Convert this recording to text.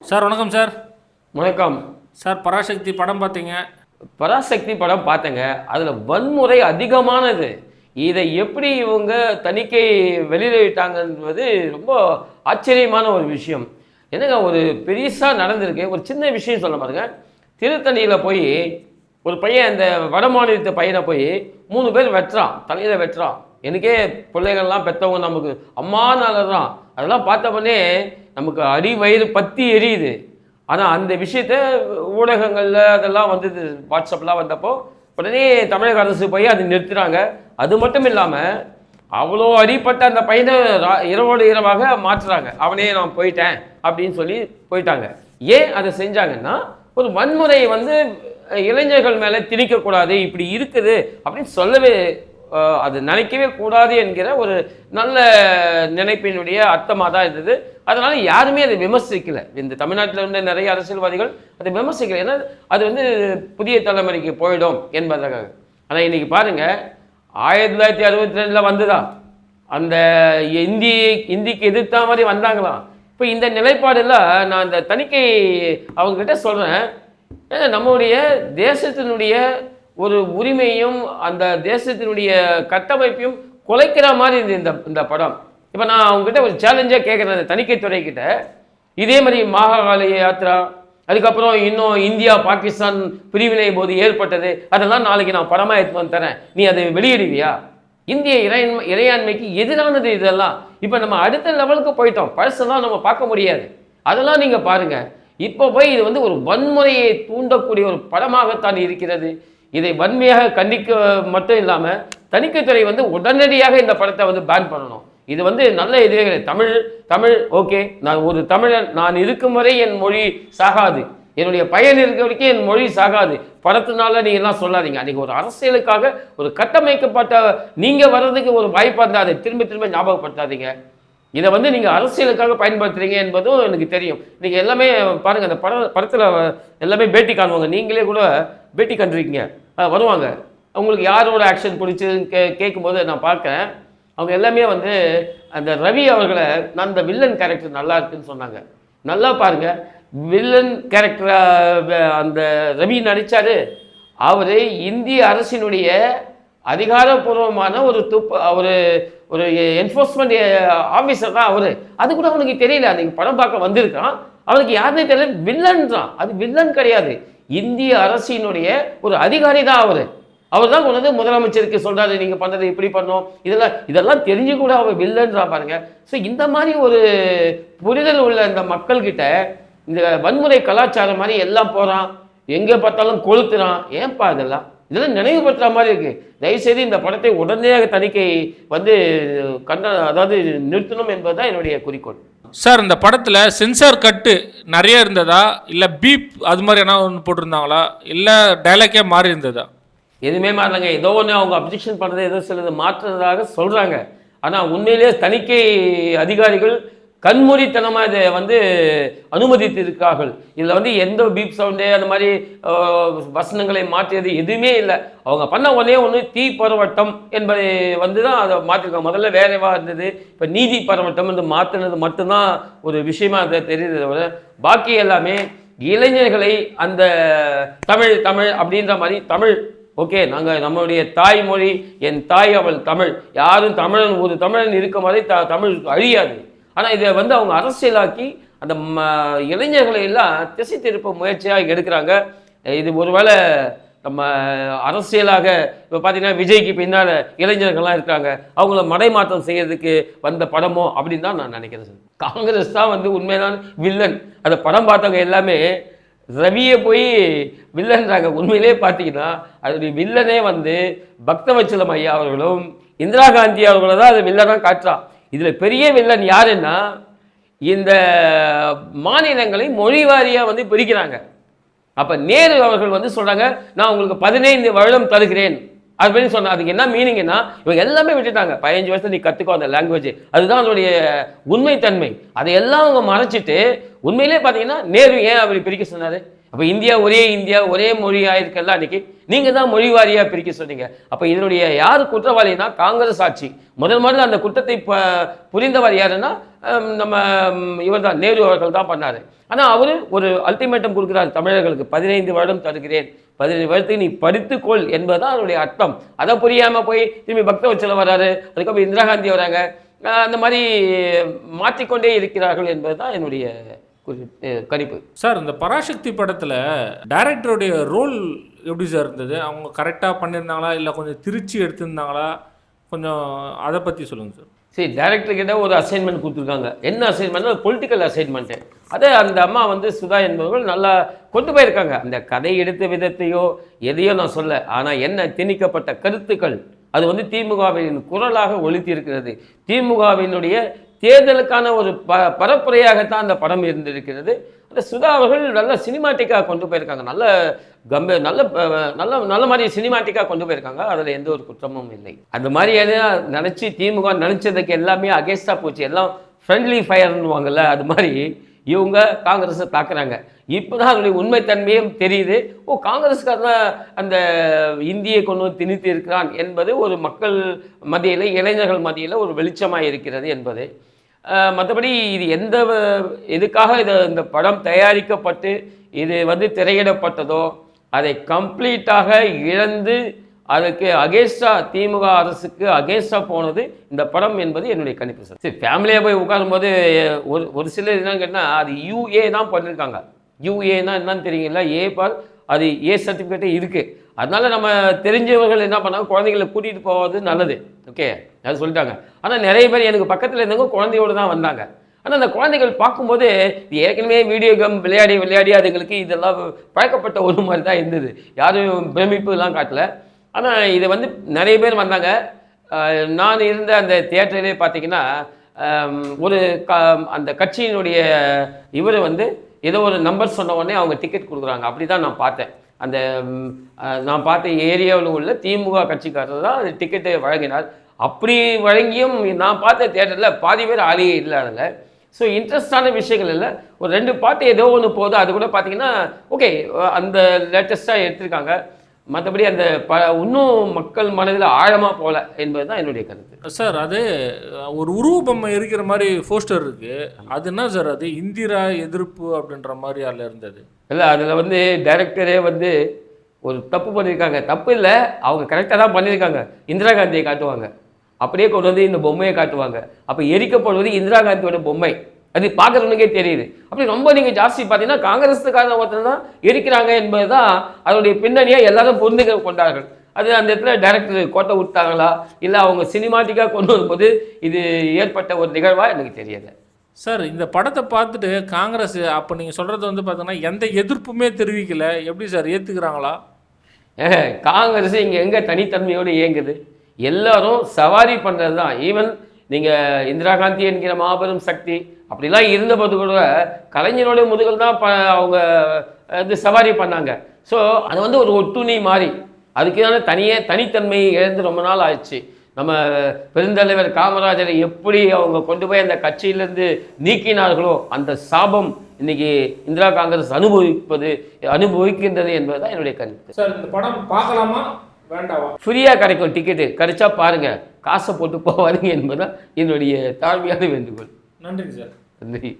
Sir வணக்கம் sir. வணக்கம். Sir Parasakthi படம் பார்த்தீங்க. பராசக்தி படம் பார்த்தேங்க. அதில் வன்முறை அதிகமானது. இதை எப்படி இவங்க தணிக்கை வெளியிட்டாங்க என்பது ரொம்ப ஆச்சரியமான ஒரு விஷயம். என்னங்க ஒரு பெருசாக நடந்திருக்கு. ஒரு சின்ன விஷயம் சொல்ல பாருங்க. திருத்தணியில் போய் ஒரு பையன் அந்த வட மாநிலத்து பையனை போய் மூணு பேர் வெட்டுறான். தலையில் வெட்டுறான். எனக்கே பிள்ளைகள்லாம் பெற்றவங்க நமக்கு அம்மான்னு அலறான். அதெல்லாம் பார்த்தவொடனே நமக்கு அடி வயிறு பத்தி எரியுது. ஆனால் அந்த விஷயத்த ஊடகங்களில் அதெல்லாம் வந்தது வாட்ஸ்அப்லாம் வந்தப்போ உடனே தமிழக அரசு போய் அதை நிறுத்துகிறாங்க அது மட்டும் இல்லாமல் அவ்வளோ அடிப்பட்ட அந்த பையனை இரவோடு இரவாக மாற்றுறாங்க. அவனே நான் போயிட்டேன் அப்படின்னு சொல்லி போயிட்டாங்க. ஏன் அதை செஞ்சாங்கன்னா ஒரு வன்முறை வந்து இளைஞர்கள் மேலே திணிக்கக்கூடாது இப்படி இருக்குது அப்படின்னு சொல்லவே அது நினைக்கவே கூடாது என்கிற ஒரு நல்ல நினைப்பினுடைய அர்த்தமாக தான் இருந்தது. அதனால் யாருமே அதை விமர்சிக்கலை. இந்த தமிழ்நாட்டில் இருந்த நிறைய அரசியல்வாதிகள் அதை விமர்சிக்கலை. ஏன்னா அது வந்து புதிய தலைமுறைக்கு போயிடும் என்பதற்காக. ஆனால் இன்றைக்கி பாருங்க ஆயிரத்தி தொள்ளாயிரத்தி அறுபத்தி ரெண்டில் வந்துதா? அந்த இந்தி இந்திக்கு எதிர்த்த மாதிரி வந்தாங்களாம் இப்போ இந்த நிலைப்பாடில் நான் அந்த தணிக்கை அவங்கக்கிட்ட சொல்கிறேன் ஏன்னா நம்முடைய தேசத்தினுடைய ஒரு உரிமையும் அந்த தேசத்தினுடைய கட்டமைப்பையும் குலைக்கிற மாதிரி இருந்தது இந்த இந்த படம். இப்போ நான் அவங்ககிட்ட ஒரு சேலஞ்சாக கேட்குறேன் அந்த தணிக்கைத்துறை கிட்ட இதே மாதிரி மகாகால யாத்ரா அதுக்கப்புறம் இன்னும் இந்தியா பாகிஸ்தான் பிரிவினை போது ஏற்பட்டது அதெல்லாம் நாளைக்கு நான் படமாக எடுத்து வந்து தரேன். நீ அதை வெளியிடுவியா? இந்திய இறையன்மை இறையாண்மைக்கு எதிரானது இதெல்லாம். இப்போ நம்ம அடுத்த லெவலுக்கு போயிட்டோம். பழசெல்லாம் நம்ம பார்க்க முடியாது. அதெல்லாம் நீங்கள் பாருங்கள் இப்போ போய் இது வந்து ஒரு வன்முறையை தூண்டக்கூடிய ஒரு படமாகத்தான் இருக்கிறது. இதை வன்மையாக கண்டிக்க மட்டும் இல்லாமல் தணிக்கைத்துறை வந்து உடனடியாக இந்த படத்தை வந்து பேன் பண்ணணும். இது வந்து நல்ல இதுவே கிடையாது. தமிழ் தமிழ் ஓகே நான் ஒரு தமிழன் நான் இருக்கும் வரை என் மொழி சாகாது. என்னுடைய பயன் இருக்க வரைக்கும் என் மொழி சாகாது. படத்தினால நீங்க எல்லாம் சொல்லாதீங்க. அன்றைக்கி ஒரு அரசியலுக்காக ஒரு கட்டமைக்கப்பட்ட நீங்கள் வர்றதுக்கு ஒரு வாய்ப்பாக இருந்தால் அதை திரும்ப திரும்ப ஞாபகப்படுத்தாதீங்க. இதை வந்து நீங்கள் அரசியலுக்காக பயன்படுத்துறீங்க என்பதும் எனக்கு தெரியும். நீங்கள் எல்லாமே பாருங்கள் அந்த பட படத்தில் எல்லாமே பேட்டி காணுவாங்க. நீங்களே கூட பேட்டி கண்டிருக்கீங்க. வருவாங்க. அவங்களுக்கு யாரோட ஆக்ஷன் பிடிச்சதுன்னு கே கேட்கும்போது நான் பார்க்குறேன். அவங்க எல்லாமே வந்து அந்த ரவி அவர்களை நான் அந்த வில்லன் கேரக்டர் நல்லா இருக்குன்னு சொன்னாங்க. நல்லா பாருங்க. வில்லன் கேரக்டராக அந்த ரவி நடித்தார் அவர் இந்திய அரசினுடைய அதிகாரப்பூர்வமான ஒரு துப்பு ஒரு ஒரு என்ஃபோர்ஸ்மெண்ட் ஆஃபீஸர் தான் அவர். அது கூட அவனுக்கு தெரியல. அன்றைக்கி படம் பார்க்க வந்திருக்கான். அவனுக்கு யாருனே தெரியல. வில்லன் தான். அது வில்லன் கிடையாது. இந்திய அரசினுடைய ஒரு அதிகாரி தான் அவர். அவர் தான் கொண்டு வந்து முதலமைச்சருக்கு சொல்கிறாரு நீங்கள் பண்ணுறது இப்படி பண்ணோம். இதெல்லாம் இதெல்லாம் தெரிஞ்சு கூட அவர் வில்லன்றா பாருங்க. ஸோ இந்த மாதிரி ஒரு புரிதல் உள்ள இந்த மக்கள்கிட்ட இந்த வன்முறை கலாச்சாரம் மாதிரி எல்லாம் போகிறான் எங்கே பார்த்தாலும் கொளுத்துறான். ஏன்பா இதெல்லாம்? இதெல்லாம் நினைவுபடுத்துற மாதிரி இருக்குது தயவுசெய்து இந்த படத்தை உடனடியாக தணிக்கை வந்து கண்ட அதாவது நிறுத்தணும் என்பதுதான் என்னுடைய குறிக்கோள். சார் இந்த படத்தில் சென்சார் கட்டு நிறைய இருந்ததா? இல்லை பீப் அது மாதிரி என்ன ஒன்று போட்டிருந்தாங்களா? இல்லை டைலாக்கே மாறி இருந்ததா? எதுவுமே மாறலங்க ஏதோ ஒன்று அவங்க அப்ஜெக்ஷன் பண்ணுறது ஏதோ சிலது மாற்றுறதாக சொல்கிறாங்க ஆனால் உண்மையிலேயே தணிக்கை அதிகாரிகள் கண்மூடித்தனமாக இதை வந்து அனுமதித்திருக்கார்கள். இதில் வந்து எந்த பீப் சவுண்டு அந்த மாதிரி வசனங்களை மாற்றியது எதுவுமே இல்லை. அவங்க பண்ண ஒன்றே ஒன்று தீ பரவட்டம் என்பதை வந்து தான் அதை மாற்றிருக்காங்க. முதல்ல வேறவா இருந்தது இப்போ நீதி பரவட்டம் என்று மாற்றினது மட்டும்தான் ஒரு விஷயமா அதை தெரியுது தவிர பாக்கி எல்லாமே இளைஞர்களை அந்த தமிழ் தமிழ் அப்படின்ற மாதிரி தமிழ். ஓகே நாங்கள் நம்மளுடைய தாய்மொழி என் தாய் அவள் தமிழ். யாரும் தமிழன் ஒரு தமிழன் இருக்கும் வரை த தமிழ் அழியாது. ஆனால் இதை வந்து அவங்க அரசியலாக்கி அந்த ம இளைஞர்களை எல்லாம் திசை திருப்ப முயற்சியாக எடுக்கிறாங்க. இது ஒருவேளை நம்ம அரசியலாக இப்போ பார்த்தீங்கன்னா விஜய்க்கு பின்னால் இளைஞர்கள்லாம் இருக்காங்க அவங்கள மடைமாற்றம் செய்யறதுக்கு வந்த படமோ அப்படின்னு தான் நான் நினைக்கிறேன் சார். காங்கிரஸ் தான் வந்து உண்மையான வில்லன். அந்த படம் பார்த்தவங்க எல்லாமே ரவியை போய் வில்லன்றாங்க. உண்மையிலே பார்த்தீங்கன்னா அதனுடைய வில்லனே வந்து பக்தவச்சலம் ஐயா அவர்களும் இந்திரா காந்தி அவர்களை தான் அது வில்லனாக காட்டுறான் இதில் பெரிய வில்லன் யாருன்னா இந்த மாநிலங்களை மொழி வாரியாக வந்து பிரிக்கிறாங்க. அப்போ நேரு அவர்கள் வந்து சொல்கிறாங்க நான் உங்களுக்கு பதினைந்து வருடம் தருகிறேன். அப்படின்னு சொன்னால் அதுக்கு என்ன மீனிங்னா இவங்க எல்லாமே விட்டுட்டாங்க. பதினஞ்சு வருஷம் நீ கற்றுக்கோ அந்த லாங்குவேஜ் அதுதான் அதனுடைய உண்மைத்தன்மை. அதையெல்லாம் அவங்க மறைச்சிட்டு உண்மையிலே பார்த்தீங்கன்னா நேரு ஏன் அப்படி பிரிக்க சொன்னார்? அப்போ இந்தியா ஒரே இந்தியா ஒரே மொழியாக இருக்கல அன்னைக்கு? நீங்கள் தான் மொழி வாரியாக பிரிக்க சொன்னீங்க. அப்போ இதனுடைய யார் குற்றவாளினா காங்கிரஸ் ஆட்சி. முதல் முதல்ல அந்த குற்றத்தை ப புரிந்தவர் யாருன்னா நம்ம இவர் தான் நேரு அவர்கள் தான் பண்ணார். ஆனால் அவர் ஒரு அல்டிமேட்டம் கொடுக்குறாரு தமிழர்களுக்கு பதினைந்து வருடம் தருகிறேன். பதினைந்து வருடத்துக்கு நீ படித்துக்கொள் என்பதுதான் அதனுடைய அர்த்தம். அதை புரியாமல் போய் திரும்பி பக்த வச்சல வராரு அதுக்கப்புறம் இந்திரா காந்தி வராங்க. அந்த மாதிரி மாற்றிக்கொண்டே இருக்கிறார்கள் என்பது தான் என்னுடைய கணிப்பு. சார் இந்த பராசக்தி படத்தில் டைரக்டருடைய ரோல் எப்படி சார் இருந்தது? அவங்க கரெக்டாக பண்ணியிருந்தாங்களா? இல்லை கொஞ்சம் திருச்சி எடுத்திருந்தாங்களா? கொஞ்சம் அதை பற்றி சொல்லுங்கள் சார். சரி டேரக்டர் கிட்ட ஒரு அசைன்மெண்ட் கொடுத்துருக்காங்க. என்ன அசைன்மெண்ட் பொலிட்டிக்கல் அசைன்மெண்ட்டு அதை அந்த அம்மா வந்து சுதா என்பவர்கள் நல்லா கொண்டு போயிருக்காங்க. அந்த கதை எடுத்த விதத்தையோ எதையோ நான் சொல்ல ஆனால் என்ன திணிக்கப்பட்ட கருத்துக்கள் அது வந்து திமுகவின் குரலாக ஒலித்தி இருக்கிறது திமுகவினுடைய தேர்தலுக்கான ஒரு ப பரப்புரையாகத்தான் அந்த படம் இருந்திருக்கிறது. அந்த சுதா அவர்கள் நல்ல சினிமாட்டிக்காக கொண்டு போயிருக்காங்க. நல்ல கம்ப நல்ல நல்ல நல்ல மாதிரி சினிமாட்டிக்காக கொண்டு போயிருக்காங்க. அதில் எந்த ஒரு குற்றமும் இல்லை. அந்த மாதிரி எல்லாம் நினச்சி திமுக நினச்சதுக்கு எல்லாமே அகேன்ஸ்டாக போச்சு. எல்லாம் ஃப்ரெண்ட்லி ஃபயர்னுவாங்கல்ல அது மாதிரி இவங்க காங்கிரஸை தாக்குறாங்க. இப்போ தான் அதனுடைய உண்மைத்தன்மையும் தெரியுது. ஓ காங்கிரஸ்காரன் அந்த இந்தியை கொண்டு வந்து திணித்து இருக்கிறான் என்பது ஒரு மக்கள் மத்தியில் இளைஞர்கள் மத்தியில் ஒரு வெளிச்சமாக இருக்கிறது என்பது. மற்றபடி இது எந்த எதுக்காக இது இந்த படம் தயாரிக்கப்பட்டு இது வந்து திரையிடப்பட்டதோ அதை கம்ப்ளீட்டாக இழந்து அதுக்கு அகேஸ்டா திமுக அரசுக்கு அகேஸ்டா போனது இந்த படம் என்பது என்னுடைய கணிப்பு சார். சரி ஃபேமிலியாக போய் உட்காரும்போது ஒரு ஒரு சிலர் என்னன்னு கேட்டால் அது யூஏ தான் பண்ணியிருக்காங்க யூஏனா என்னன்னு தெரியுங்களா? ஏ பார் அது ஏ சர்டிஃபிகேட்டே இருக்குது அதனால் நம்ம தெரிஞ்சவர்கள் என்ன பண்ணாங்க? குழந்தைகளை கூட்டிகிட்டு போவது நல்லது. ஓகே அது சொல்லிட்டாங்க. ஆனால் நிறைய பேர் எனக்கு பக்கத்தில் இருந்தவங்க குழந்தையோடு தான் வந்தாங்க. ஆனால் அந்த குழந்தைகள் பார்க்கும்போது இது ஏற்கனவே வீடியோ கேம் விளையாடி விளையாடி அதுங்களுக்கு இதெல்லாம் பழக்கப்பட்ட ஒரு மாதிரி தான் இருந்தது. யாரும் பிரமிப்புலாம் காட்டல. ஆனால் இதை வந்து நிறைய பேர் வந்தாங்க. நான் இருந்த அந்த தியேட்டர்லேயே பார்த்தீங்கன்னா ஒரு க அந்த கட்சியினுடைய இவர் வந்து ஏதோ ஒரு நம்பர் சொன்ன உடனே அவங்க டிக்கெட் கொடுக்குறாங்க. அப்படி தான் நான் பார்த்தேன். அந்த நான் பார்த்த ஏரியாவில் உள்ள திமுக கட்சிக்காரர் தான் அந்த டிக்கெட்டை வழங்கினார். அப்படி வழங்கியும் நான் பார்த்த தேட்டரில் பாதி பேர் ஆளியே இல்லை அதில் ஸோ இன்ட்ரெஸ்டான விஷயங்கள் இல்லை. ஒரு ரெண்டு பாட்டு ஏதோ ஒன்று போதும் அது கூட பார்த்தீங்கன்னா ஓகே அந்த லேட்டஸ்ட்டாக எடுத்திருக்காங்க. மற்றபடி அந்த ப இன்னும் மக்கள் மனதில் ஆழமாக போகல என்பது தான் என்னுடைய கருத்து. சார் அது ஒரு உருவ பொம்மை இருக்கிற மாதிரி போஸ்டர் இருக்கு. அது என்ன சார் அது? இந்திரா எதிர்ப்பு அப்படின்ற மாதிரி அதில் இருந்தது. இல்லை அதில் வந்து டைரக்டரே வந்து ஒரு தப்பு பண்ணியிருக்காங்க தப்பு இல்லை அவங்க கரெக்டாக தான் பண்ணியிருக்காங்க இந்திரா காந்தியை காட்டுவாங்க. அப்படியே கொண்டு வந்து இந்த பொம்மையை காட்டுவாங்க. அப்போ எரிக்கப்படுவது இந்திரா காந்தியோட பொம்மை. அது பார்க்குறவனுக்கே தெரியுது. அப்படி ரொம்ப நீங்கள் ஜாஸ்தி பார்த்தீங்கன்னா காங்கிரஸுக்காரன் ஒருத்தர் தான் எரிக்கிறாங்க என்பது தான் அதனுடைய பின்னணியை எல்லாரும் புரிந்து கொண்டார்கள். அது அந்த இடத்துல டைரக்டர் கோட்டை விட்டாங்களா? இல்லை அவங்க சினிமாட்டிக்காக கொண்டு வரும்போது இது ஏற்பட்ட ஒரு நிகழ்வாக எனக்கு தெரியலை. சார் இந்த படத்தை பார்த்துட்டு காங்கிரஸ் அப்போ நீங்கள் சொல்கிறது வந்து பார்த்தீங்கன்னா எந்த எதிர்ப்புமே தெரிவிக்கல. எப்படி சார் ஏற்றுக்கிறாங்களா காங்கிரஸ் இங்கே எங்கே தனித்தன்மையோடு இயங்குது? எல்லாரும் சவாரி பண்ணுறது தான் ஈவன் நீங்கள் இந்திரா காந்தி என்கிற மாபெரும் சக்தி அப்படிலாம் இருந்தபோது கூட கலைஞரோட முதுகில் தான் அவங்க இது சவாரி பண்ணாங்க. ஸோ அது வந்து ஒரு ஒட்டுணி மாதிரி அதுக்கான தனியே தனித்தன்மை இழந்து ரொம்ப நாள் ஆயிடுச்சு. நம்ம பெருந்தலைவர் காமராஜரை எப்படி அவங்க கொண்டு போய் அந்த கட்சியிலேருந்து நீக்கினார்களோ அந்த சாபம் இன்னைக்கு இந்திரா காங்கிரஸ் அனுபவிப்பது அனுபவிக்கின்றது என்பதுதான் என்னுடைய கருத்து. சார் இந்த படம் பார்க்கலாமா? வேண்டாவா? ஃப்ரீயாக கிடைக்கும் டிக்கெட்டு கிடைச்சா பாருங்க. காசை போட்டு போவாதீங்க என்பதுதான் என்னுடைய தாழ்மையான வேண்டுகோள். நன்றிங்க சார். நன்றி.